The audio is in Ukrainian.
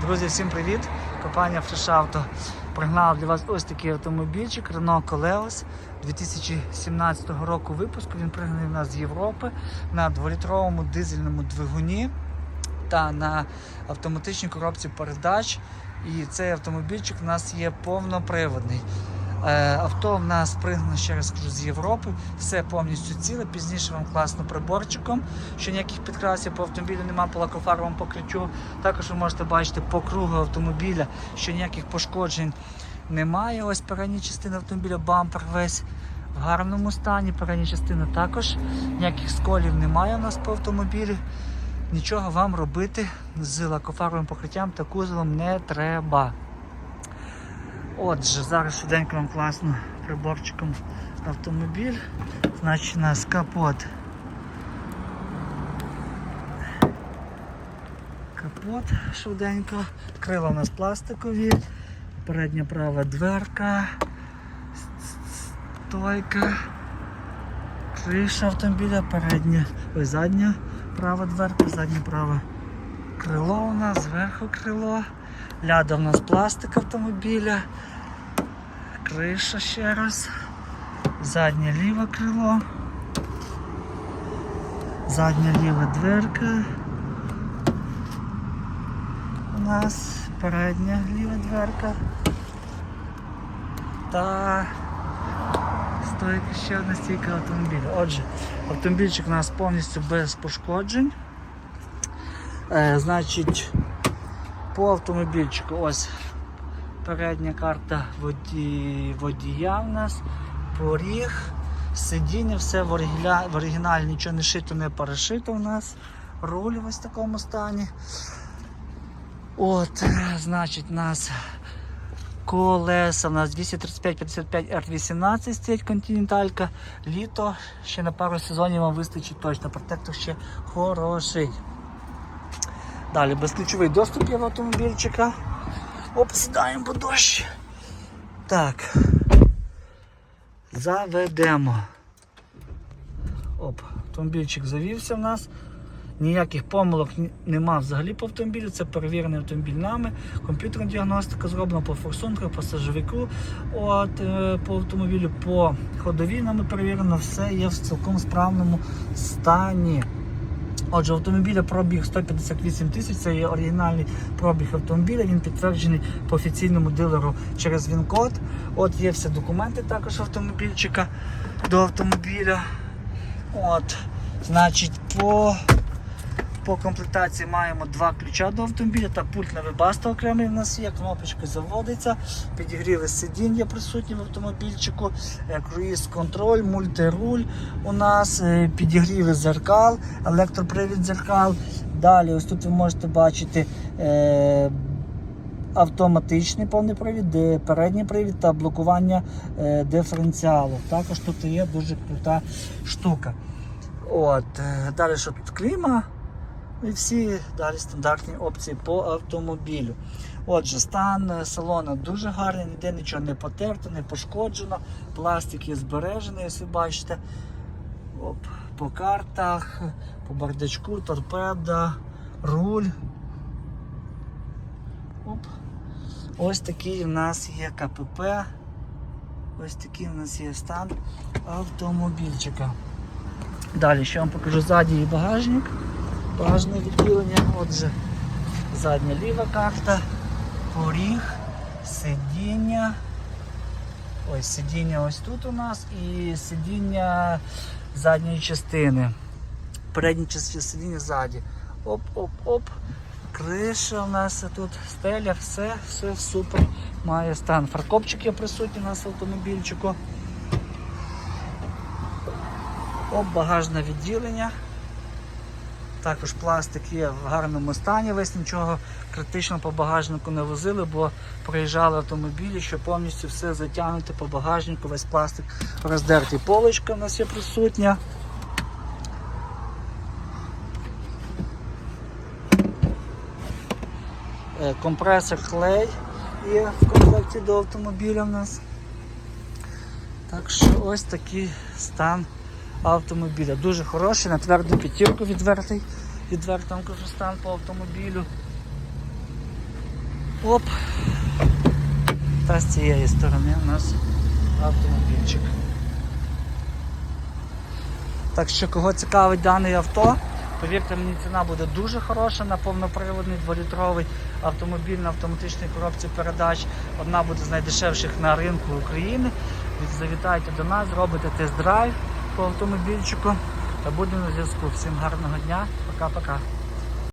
Друзі, всім привіт! Компанія Fresh Auto пригнала для вас ось такий автомобільчик Renault Coleos 2017 року випуску. Він пригнаний в нас з Європи на 2-літровому дизельному двигуні та на автоматичній коробці передач. І цей автомобільчик у нас є повноприводний. Е, Авто в нас пригнано, ще раз кажу, з Європи, все повністю ціле. Пізніше вам класно приборчиком, що ніяких підкрасів по автомобілю немає по лакофаровому покриттю. Також ви можете бачити по кругу автомобіля, що ніяких пошкоджень немає. Ось передня частина автомобіля, бампер весь в гарному стані. Передня частина також ніяких сколів немає у нас по автомобілі. Нічого вам робити з лакофаровим покриттям та кузовом не треба. Отже, зараз швиденько вам класно приборчиком автомобіль. Значить, у нас капот. Капот швиденько. Крила у нас пластикові, передня права дверка, стойка, криша автомобіля, передня, ой, задня права дверка, задня права крило у нас, зверху крило. Ляда у нас пластик автомобіля. Криша ще раз. Заднє ліве крило. Задня ліва дверка. У нас передня ліва дверка. Та стойка ще одна стійка автомобіля. Отже, автомобільчик у нас повністю без пошкоджень. Е, значить, по автомобільчику ось передня карта воді... водія в нас, поріг, сидіння, все в, оригіля... в оригіналі нічого не шито, не перешито у нас. Руль в такому стані. От, значить, у нас колеса у нас 235-55 R18 стоять континенталька. Літо ще на пару сезонів вам вистачить точно. Протектор ще хороший. Далі безключовий доступ є в автомобільчика. Оп, сідаємо по дощ. Так. Заведемо. Оп, автомобільчик завівся в нас. Ніяких помилок нема взагалі по автомобілю. Це перевірений автомобіль нами. Комп'ютерна діагностика зроблена по форсунках, по сажовику. От, е, по автомобілю, по ходовій нами перевірено, все є в цілком справному стані. Отже, автомобіля пробіг 158 тисяч, це є оригінальний пробіг автомобіля, він підтверджений по офіційному дилеру через він-код. От є всі документи також автомобільчика до автомобіля. От, значить, по, по комплектації маємо два ключа до автомобіля та пульт на вебаста окремий в нас є, кнопочка заводиться, підігріли сидіння присутні в автомобільчику, е, круїз-контроль, мультируль у нас, е, підігріви зеркал, електропривід зеркал. Далі, ось тут ви можете бачити е, автоматичний повний привід, передній привід та блокування е, диференціалу. Також тут є дуже крута штука. От, е, далі що тут кліма. І всі далі стандартні опції по автомобілю. Отже, стан е, салону дуже гарний, ніде нічого не потерто, не пошкоджено. Пластик є збережений, ось ви бачите. Оп, по картах, по бардачку, торпеда, руль. Оп. Ось такий у нас є КПП. Ось такий у нас є стан автомобільчика. Далі ще вам покажу ззаді і багажник. Багажне відділення. Отже, задня ліва карта, поріг, сидіння. Ось сидіння ось тут у нас і сидіння задньої частини. Частина сидіння ззаді. Оп-оп-оп. Криша у нас тут, стеля, все, все супер. Має стан. Фаркопчик є присутній у нас автомобільчику. Оп, багажне відділення. Також пластик є в гарному стані, весь нічого критично по багажнику не возили, бо проїжджали автомобілі, що повністю все затягнуте по багажнику, весь пластик роздертий. Полочка у нас є присутня. Е, Компресор клей є в комплекті до автомобіля в нас. Так що ось такий стан автомобіля. Дуже хороший, на тверду п'ятірку відвертий. Кажу стан по автомобілю. Оп. Та з цієї сторони у нас автомобільчик. Так що, кого цікавить дане авто, повірте мені, ціна буде дуже хороша на повноприводний 2-літровий автомобіль на автоматичній коробці передач. Одна буде з найдешевших на ринку України. Завітайте до нас, зробите тест-драйв по автомобільчику та будемо на зв'язку. Всім гарного дня, пока-пока.